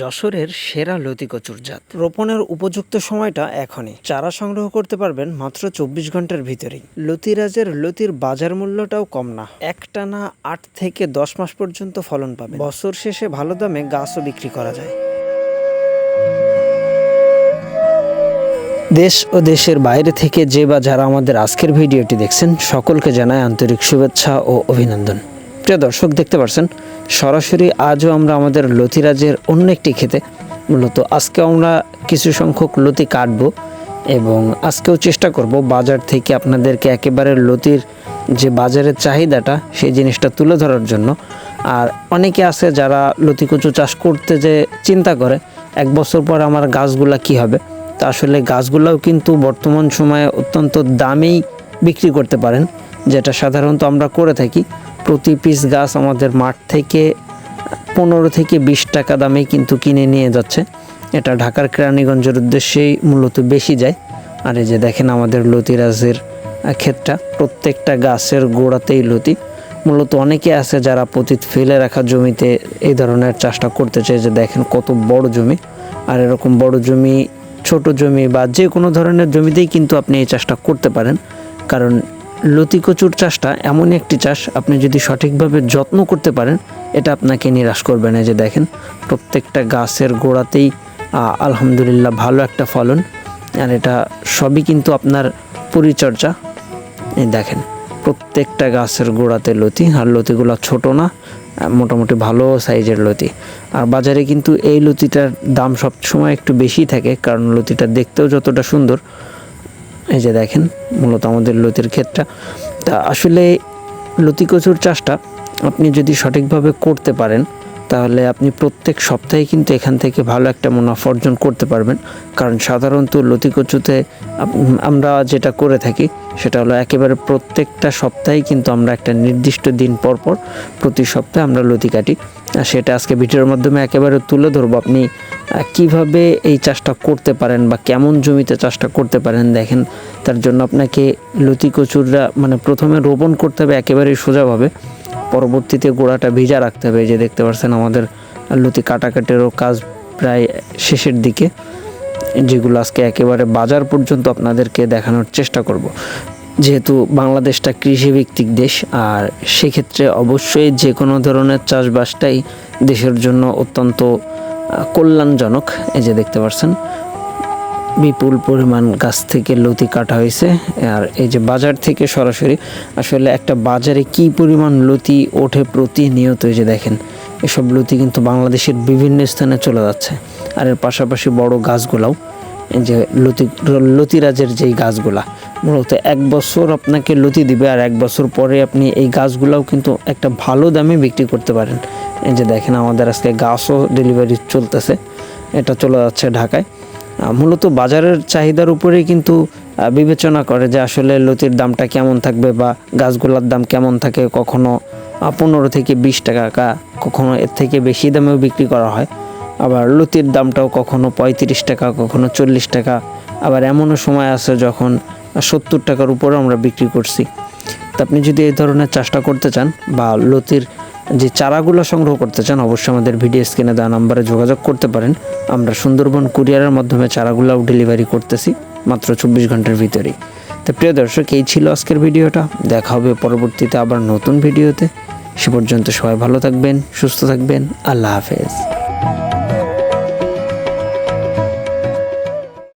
যশোরের সেরা লতি কচুর জাত। রোপণের উপযুক্ত সময়টা এখনই। চারা সংগ্রহ করতে পারবেন মাত্র চব্বিশ ঘণ্টার ভিতরেই। লতিরাজের লতির বাজার মূল্যটাও কম না। একটানা আট থেকে দশ মাস পর্যন্ত ফলন পাবে বছর শেষে ভালো দামে গাছও বিক্রি করা যায়। দেশ ও দেশের বাইরে থেকে যে বা যারা আমাদের আজকের ভিডিওটি দেখছেন, সকলকে জানায় আন্তরিক শুভেচ্ছা ও অভিনন্দন। প্রিয় দর্শক, দেখতে পাচ্ছেন, সরাসরি আজও আমরা আমাদের লতিরাজের অন্য একটি খেতে মূলত আজকে আমরা কিছু সংখ্যক লতি কাটবো এবং আজকেও চেষ্টা করব বাজার থেকে আপনাদেরকে একেবারে লতির যে বাজারের চাহিদাটা, সেই জিনিসটা তুলে ধরার জন্য। আর অনেকে আছে যারা লতি কচু চাষ করতে যে চিন্তা করে, এক বছর পর আমার গাছগুলা কি হবে? তা আসলে গাছগুলোও কিন্তু বর্তমান সময়ে অত্যন্ত দামেই বিক্রি করতে পারেন, যেটা সাধারণত আমরা করে থাকি। প্রতি পিস গাছ আমাদের মাঠ থেকে পনেরো থেকে বিশ টাকা দামে কিন্তু কিনে নিয়ে যাচ্ছে। এটা ঢাকার কেরানীগঞ্জের উদ্দেশ্যেই মূলত বেশি যায়। আর এই যে দেখেন আমাদের লতিরাজের আহ, ক্ষেতটা প্রত্যেকটা গাছের গোড়াতেই লতি। মূলত অনেকে আছে যারা পতিত ফেলে রাখা জমিতে এই ধরনের চাষটা করতে চায়। যে দেখেন কত বড় জমি। আর এরকম বড় জমি ছোট জমি বা যে কোনো ধরনের জমিতেই কিন্তু আপনি এই চাষটা করতে পারেন। কারণ লতি কচুর চাষটা এমন একটি চাষ আপনি যদি সঠিকভাবে যত্ন করতে পারেন, এটা আপনাকে নিরাশ করবে না। যে দেখেন, প্রত্যেকটা গাছের গোড়াতেই আলহামদুলিল্লাহ ভালো একটা ফলন, আর এটা সবই কিন্তু আপনার পরিচর্যা। দেখেন, প্রত্যেকটা গাছের গোড়াতে লতি, আর লতিগুলো ছোট না মোটামুটি ভালো সাইজের লতি। আর বাজারে কিন্তু এই লতিটার দাম সবসময় একটু বেশি থাকে, কারণ লতিটা দেখতেও যতটা সুন্দর এই যে দেখেন, মূলত আমাদের লতির ক্ষেতটা। তা আসলে লতি কচুর চাষটা আপনি যদি সঠিকভাবে করতে পারেন তাহলে আপনি প্রত্যেক সপ্তাহে কিন্তু এখান থেকে ভালো একটা মুনাফা অর্জন করতে পারবেন। কারণ সাধারণত লতি কচুতে আমরা যেটা করে থাকি, সেটা হলো একেবারে প্রত্যেকটা সপ্তাহে কিন্তু আমরা একটা নির্দিষ্ট দিন পর পর প্রতি সপ্তাহে আমরা লতি কাটি। আর সেটা আজকে ভিডিওর মাধ্যমে একেবারে তুলে ধরবো। আপনি কীভাবে এই চাষটা করতে পারেন বা কেমন জমিতে চাষটা করতে পারেন দেখেন। তার জন্য আপনাকে লতি কচুররা মানে প্রথমে রোপণ করতে হবে একেবারেই সোজাভাবে। পরবর্তীতে গোড়াটা ভিজা রাখতে হবে। যে দেখতে পাচ্ছেন আমাদের লতি কাটাকাটেরও কাজ প্রায় শেষের দিকে, যেগুলো আজকে একেবারে বাজার পর্যন্ত আপনাদেরকে দেখানোর চেষ্টা করব। যেহেতু বাংলাদেশটা কৃষিভিত্তিক দেশ, আর সেক্ষেত্রে অবশ্যই যে কোনো ধরনের চাষবাসটাই দেশের জন্য অত্যন্ত কল্যাণজনক। এই যে দেখতে পাচ্ছেন বিপুল পরিমাণ গাছ থেকে লতি কাটা হয়েছে। আর এই যে বাজার থেকে সরাসরি আসলে একটা বাজারে কি পরিমাণ লতি ওঠে প্রতিনিয়ত এই যে দেখেন, এসব লতি কিন্তু বাংলাদেশের বিভিন্ন স্থানে চলে যাচ্ছে। আর এর পাশাপাশি বড় গাছগুলাও, এই যে লতি, লতিরাজের যেই গাছগুলা, মূলত এক বছর আপনাকে লতি দিবে আর এক বছর পরে আপনি এই গাছগুলাও কিন্তু একটা ভালো দামে বিক্রি করতে পারেন। এই যে দেখেন আমাদের আজকে গাছও ডেলিভারি চলতেছে। এটা চলে যাচ্ছে ঢাকায়। মূলত বাজারের চাহিদার উপরেই কিন্তু বিবেচনা করে যে আসলে লতির দামটা কেমন থাকবে বা গাছগুলোর দাম কেমন থাকে, কখনো পনেরো থেকে বিশ টাকা কখনো এর থেকে বেশি দামেও বিক্রি করা হয়। আবার লতির দামটাও কখনো পঁয়ত্রিশ টাকা, কখনো চল্লিশ টাকা, আবার এমনও সময় আছে যখন সত্তর টাকার উপরে আমরা বিক্রি করছি। তো আপনি যদি এই ধরনের চাষটা করতে চান বা লতির যে চারাগুলো সংগ্রহ করতে চান, অবশ্যই আমাদের ভিডিও স্ক্রিনে দেওয়া নাম্বারে যোগাযোগ করতে পারেন। আমরা সুন্দরবন কুরিয়ারের মাধ্যমে চারাগুলোও ডেলিভারি করতেছি মাত্র চব্বিশ ঘণ্টার ভিতরেই। তো প্রিয় দর্শক, এই ছিল আজকের ভিডিওটা। দেখা হবে পরবর্তীতে আবার নতুন ভিডিওতে। সে পর্যন্ত সবাই ভালো থাকবেন, সুস্থ থাকবেন। আল্লাহ হাফেজ।